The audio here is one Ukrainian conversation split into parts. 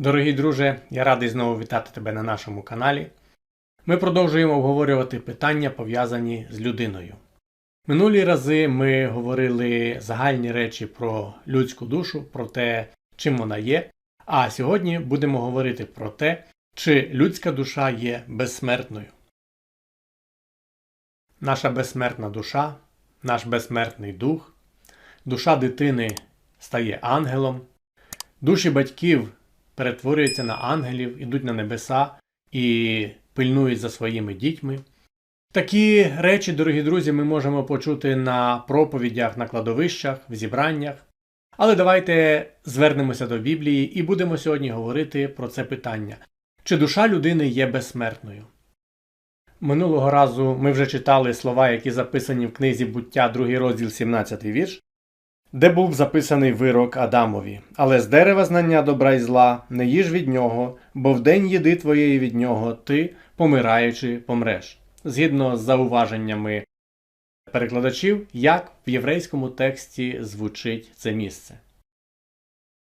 Дорогі друже, я радий знову вітати тебе на нашому каналі. Ми продовжуємо обговорювати питання, пов'язані з людиною. Минулі рази ми говорили загальні речі про людську душу, про те, чим вона є. А сьогодні будемо говорити про те, чи людська душа є безсмертною. Наша безсмертна душа, наш безсмертний дух, душа дитини стає ангелом, душі батьків перетворюються на ангелів, ідуть на небеса і пильнують за своїми дітьми. Такі речі, дорогі друзі, ми можемо почути на проповідях, на кладовищах, в зібраннях. Але давайте звернемося до Біблії і будемо сьогодні говорити про це питання: чи душа людини є безсмертною? Минулого разу ми вже читали слова, які записані в книзі буття, 2 розділ 17 вірш, де був записаний вирок Адамові. Але з дерева знання добра й зла не їж від нього, бо в день їди твоєї від нього ти, помираючи, помреш. Згідно з зауваженнями перекладачів, як в єврейському тексті звучить це місце.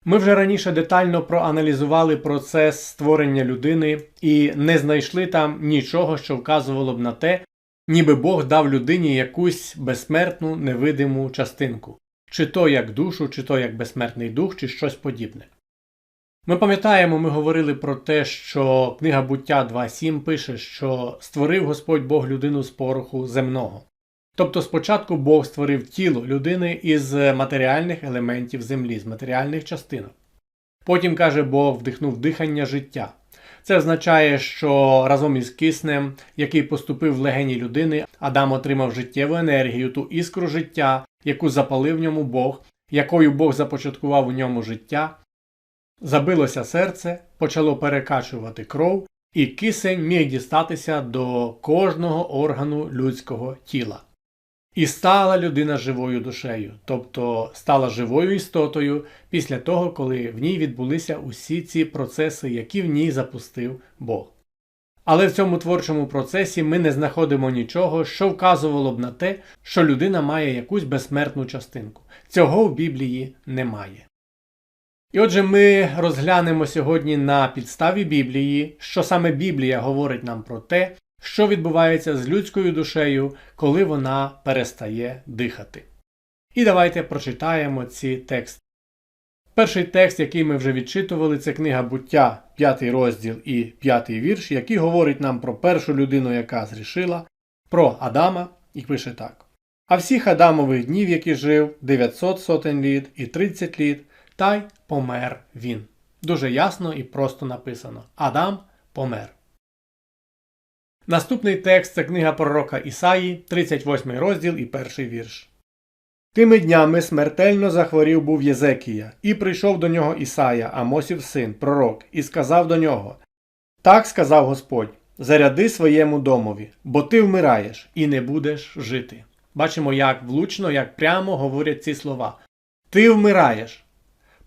Ми вже раніше детально проаналізували процес створення людини і не знайшли там нічого, що вказувало б на те, ніби Бог дав людині якусь безсмертну невидиму частинку, чи то як душу, чи то як безсмертний дух, чи щось подібне. Ми пам'ятаємо, ми говорили про те, що книга буття 2.7 пише, що створив Господь Бог людину з пороху земного. Тобто спочатку Бог створив тіло людини із матеріальних елементів землі, з матеріальних частинок. Потім, каже Бог, вдихнув дихання життя. Це означає, що разом із киснем, який поступив в легені людини, Адам отримав життєву енергію, ту іскру життя, яку запалив в ньому Бог, якою Бог започаткував у ньому життя. Забилося серце, почало перекачувати кров, і кисень міг дістатися до кожного органу людського тіла. І стала людина живою душею, тобто стала живою істотою після того, коли в ній відбулися усі ці процеси, які в ній запустив Бог. Але в цьому творчому процесі ми не знаходимо нічого, що вказувало б на те, що людина має якусь безсмертну частинку. Цього в Біблії немає. І отже, ми розглянемо сьогодні на підставі Біблії, що саме Біблія говорить нам про те, що відбувається з людською душею, коли вона перестає дихати. І давайте прочитаємо ці тексти. Перший текст, який ми вже відчитували, це книга буття, 5 розділ і 5 вірш, який говорить нам про першу людину, яка зрішила, про Адама, і пише так. А всіх Адамових днів, які жив, 900 сотень літ і 30 літ, та й помер він. Дуже ясно і просто написано: Адам помер. Наступний текст це книга пророка Ісаї, 38 розділ і перший вірш. Тими днями смертельно захворів був Єзекія, і прийшов до нього Ісая, Амосів син, пророк, і сказав до нього Так сказав Господь: заряди своєму домові, бо ти вмираєш і не будеш жити. Бачимо, як влучно, як прямо говорять ці слова. Ти вмираєш.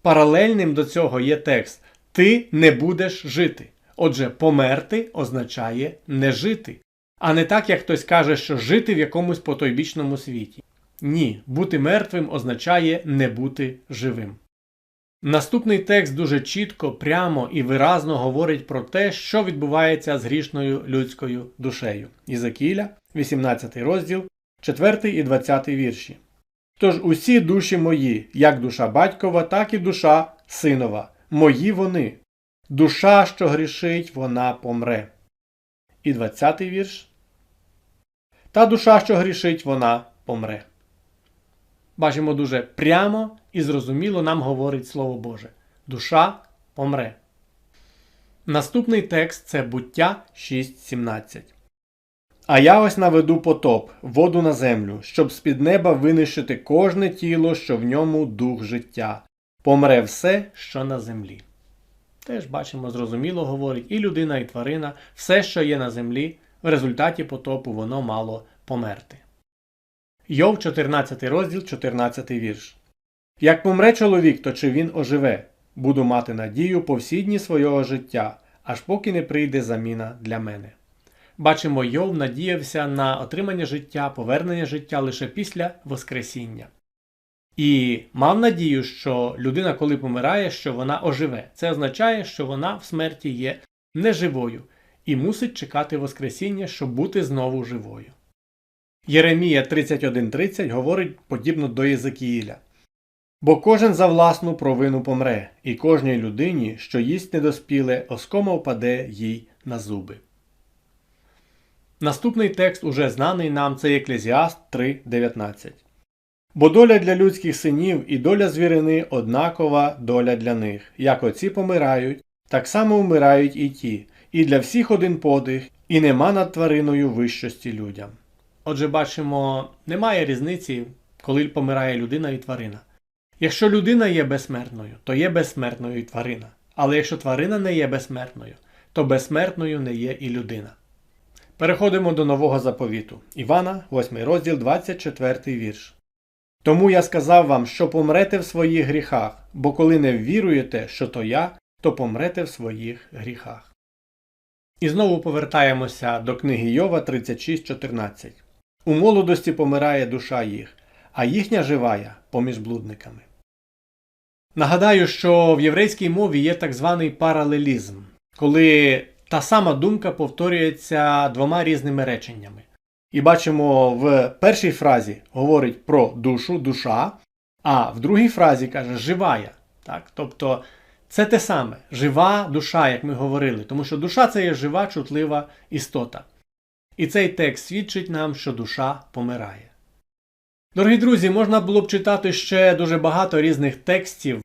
Паралельним до цього є текст Ти не будеш жити. Отже, померти означає не жити. А не так, як хтось каже, що жити в якомусь потойбічному світі. Ні, бути мертвим означає не бути живим. Наступний текст дуже чітко, прямо і виразно говорить про те, що відбувається з грішною людською душею. Ізакіля, 18 розділ, 4 і 20 вірші. Тож усі душі мої, як душа батькова, так і душа синова, мої вони. Душа, що грішить, вона помре. І 20 вірш. Та душа, що грішить, вона помре. Бачимо дуже прямо і зрозуміло нам говорить Слово Боже. Душа помре. Наступний текст це буття 6.17. А я ось наведу потоп, воду на землю, щоб з-під неба винищити кожне тіло, що в ньому дух життя. Помре все, що на землі. Теж бачимо, зрозуміло говорить і людина, і тварина, все, що є на землі, в результаті потопу воно мало померти. Йов, 14 розділ, 14 вірш. Як помре чоловік, то чи він оживе? Буду мати надію по всі дні свого життя, аж поки не прийде заміна для мене. Бачимо, Йов надіявся на отримання життя, повернення життя лише після Воскресіння. і мав надію, що людина, коли помирає, що вона оживе. Це означає, що вона в смерті є неживою і мусить чекати Воскресіння, щоб бути знову живою. Єремія 31.30 говорить подібно до Єзекіїля. Бо кожен за власну провину помре, і кожній людині, що їсть недоспіле, оскома впаде їй на зуби. Наступний текст, уже знаний нам, це Еклезіаст 3.19. Бо доля для людських синів і доля звірини однакова доля для них. Як оці помирають, так само вмирають і ті, і для всіх один подих, і нема над твариною вищості людям. Отже, бачимо, немає різниці, коли помирає людина і тварина. Якщо людина є безсмертною, то є безсмертною і тварина. Але якщо тварина не є безсмертною, то безсмертною не є і людина. Переходимо до нового заповіту. Івана, 8 розділ, 24 вірш. Тому я сказав вам, що помрете в своїх гріхах, бо коли не ввіруєте, що то я, то помрете в своїх гріхах. І знову повертаємося до книги Йова 36.14. У молодості помирає душа їх, а їхня живая поміж блудниками. Нагадаю, що в єврейській мові є так званий паралелізм, коли та сама думка повторюється двома різними реченнями. І бачимо, в першій фразі говорить про душу, душа, а в другій фразі каже живая. Так? Тобто це те саме жива душа, як ми говорили, тому що душа це є жива, чутлива істота. І цей текст свідчить нам, що душа помирає. Дорогі друзі, можна було б читати ще дуже багато різних текстів,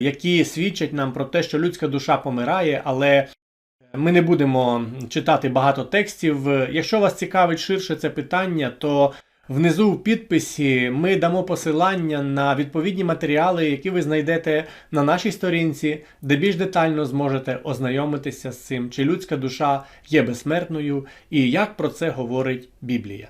які свідчать нам про те, що людська душа помирає, але ми не будемо читати багато текстів. Якщо вас цікавить ширше це питання, то внизу в підписі ми дамо посилання на відповідні матеріали, які ви знайдете на нашій сторінці, де більш детально зможете ознайомитися з цим, чи людська душа є безсмертною і як про це говорить Біблія.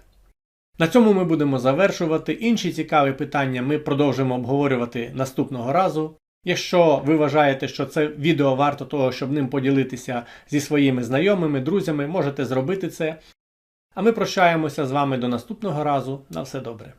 На цьому ми будемо завершувати. Інші цікаві питання ми продовжимо обговорювати наступного разу. Якщо ви вважаєте, що це відео варто того, щоб ним поділитися зі своїми знайомими, друзями, можете зробити це. А ми прощаємося з вами до наступного разу. На все добре.